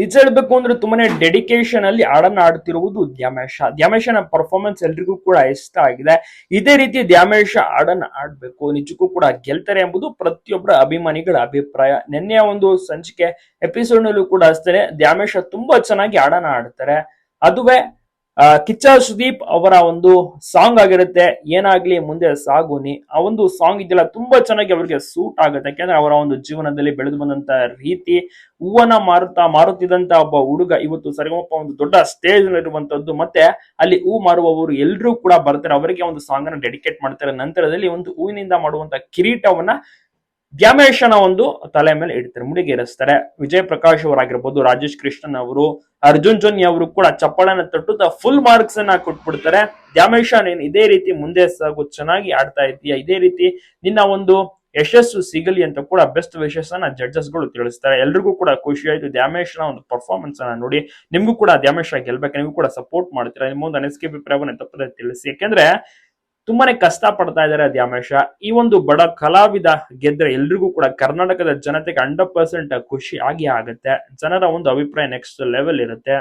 ನಿಜ ಹೇಳ್ಬೇಕು ಅಂದ್ರೆ ತುಂಬಾನೇ ಡೆಡಿಕೇಶನ್ ಅಲ್ಲಿ ಹಾಡನ್ನ ಆಡ್ತಿರುವುದು ದ್ಯಾಮೇಶ. ದ್ಯಾಮೇಶನ ಪರ್ಫಾರ್ಮೆನ್ಸ್ ಎಲ್ರಿಗೂ ಕೂಡ ಇಷ್ಟ ಆಗಿದೆ. ಇದೇ ರೀತಿ ದ್ಯಾಮೇಶ ಹಾಡನ್ನ ಆಡ್ಬೇಕು ನಿಜಕ್ಕೂ ಕೂಡ ಗೆಲ್ತಾರೆ ಎಂಬುದು ಪ್ರತಿಯೊಬ್ಬರ ಅಭಿಮಾನಿಗಳ ಅಭಿಪ್ರಾಯ. ನಿನ್ನೆಯ ಒಂದು ಸಂಚಿಕೆ ಎಪಿಸೋಡ್ ನಲ್ಲೂ ಕೂಡ ಅಷ್ಟೇ ದ್ಯಾಮೇಶ ತುಂಬಾ ಚೆನ್ನಾಗಿ ಹಾಡನ್ನ ಆಡ್ತಾರೆ ಅದುವೇ ಕಿಚ್ಚ ಸುದೀಪ್ ಅವರ ಒಂದು ಸಾಂಗ್ ಆಗಿರುತ್ತೆ. ಏನಾಗ್ಲಿ ಮುಂದೆ ಸಾಗುನಿ. ಆ ಒಂದು ಸಾಂಗ್ ಇದೆಲ್ಲ ತುಂಬಾ ಚೆನ್ನಾಗಿ ಅವರಿಗೆ ಸೂಟ್ ಆಗುತ್ತೆ. ಯಾಕಂದ್ರೆ ಅವರ ಒಂದು ಜೀವನದಲ್ಲಿ ಬೆಳೆದು ಬಂದಂತ ರೀತಿ ಹೂವನ್ನ ಮಾರುತ್ತಾ ಮಾರುತ್ತಿದ್ದಂತ ಒಬ್ಬ ಹುಡುಗ ಇವತ್ತು ಸರಿಗಮಪ್ಪ ಒಂದು ದೊಡ್ಡ ಸ್ಟೇಜ್ ಇರುವಂತದ್ದು ಮತ್ತೆ ಅಲ್ಲಿ ಹೂ ಮಾರುವವರು ಎಲ್ಲರೂ ಕೂಡ ಬರ್ತಾರೆ. ಅವರಿಗೆ ಒಂದು ಸಾಂಗ್ ಅನ್ನ ಡೆಡಿಕೇಟ್ ಮಾಡ್ತಾರೆ. ನಂತರದಲ್ಲಿ ಒಂದು ಹೂವಿನಿಂದ ಮಾಡುವಂತ ಕಿರೀಟವನ್ನ ದ್ಯಾಮೇಶನ ಒಂದು ತಲೆ ಮೇಲೆ ಇಡ್ತಾರೆ, ಮುಡಿಗೇರಿಸ್ತಾರೆ. ವಿಜಯ್ ಪ್ರಕಾಶ್ ಅವರಾಗಿರ್ಬೋದು, ರಾಜೇಶ್ ಕೃಷ್ಣನ್ ಅವರು, ಅರ್ಜುನ್ ಜೋನಿ ಅವರು ಕೂಡ ಚಪ್ಪಾಳನ ತಟ್ಟುತ್ತಾ ಫುಲ್ ಮಾರ್ಕ್ಸ್ ಅನ್ನ ಕೊಟ್ಬಿಡ್ತಾರೆ. ದ್ಯಾಮೇಶ ನೀನ್ ಇದೇ ರೀತಿ ಮುಂದೆ ಸಾಗು, ಚೆನ್ನಾಗಿ ಆಡ್ತಾ ಇದೀಯ ಇದೇ ರೀತಿ ನಿನ್ನ ಒಂದು ಯಶಸ್ಸು ಸಿಗಲಿ ಅಂತ ಕೂಡ ಬೆಸ್ಟ್ ವಿಶಸ್ ಅನ್ನ ಜಡ್ಜಸ್ಗಳು ತಿಳಿಸ್ತಾರೆ. ಎಲ್ರಿಗೂ ಕೂಡ ಖುಷಿ ಆಯ್ತು. ದ್ಯಾಮೇಶ್ನ ಒಂದು ಪರ್ಫಾರ್ಮೆನ್ಸ್ ಅನ್ನ ನೋಡಿ, ನಿಮ್ಗೂ ಕೂಡ ದ್ಯಾಮೇಶ ಗೆಲ್ಬೇಕು, ನಿಮ್ಗೂ ಕೂಡ ಸಪೋರ್ಟ್ ಮಾಡ್ತೀರಾ? ನಿಮ್ಮ ಒಂದು ಅನಿಸಿಕೆ ಅಭಿಪ್ರಾಯವನ್ನು ತಪ್ಪದೆ ತಿಳಿಸಿ. ಯಾಕೆಂದ್ರೆ ತುಂಬಾನೇ ಕಷ್ಟ ಪಡ್ತಾ ಇದ್ದಾರೆ ದ್ಯಾಮೇಶ. ಈ ಒಂದು ಬಡ ಕಲಾವಿದ ಗೆದ್ರೆ ಎಲ್ರಿಗೂ ಕೂಡ ಕರ್ನಾಟಕದ ಜನತೆಗೆ ಹಂಡ್ರೆಡ್ ಪರ್ಸೆಂಟ್ ಖುಷಿ ಆಗಿ ಆಗುತ್ತೆ. ಜನರ ಒಂದು ಅಭಿಪ್ರಾಯ ನೆಕ್ಸ್ಟ್ ಲೆವೆಲ್ ಇರುತ್ತೆ.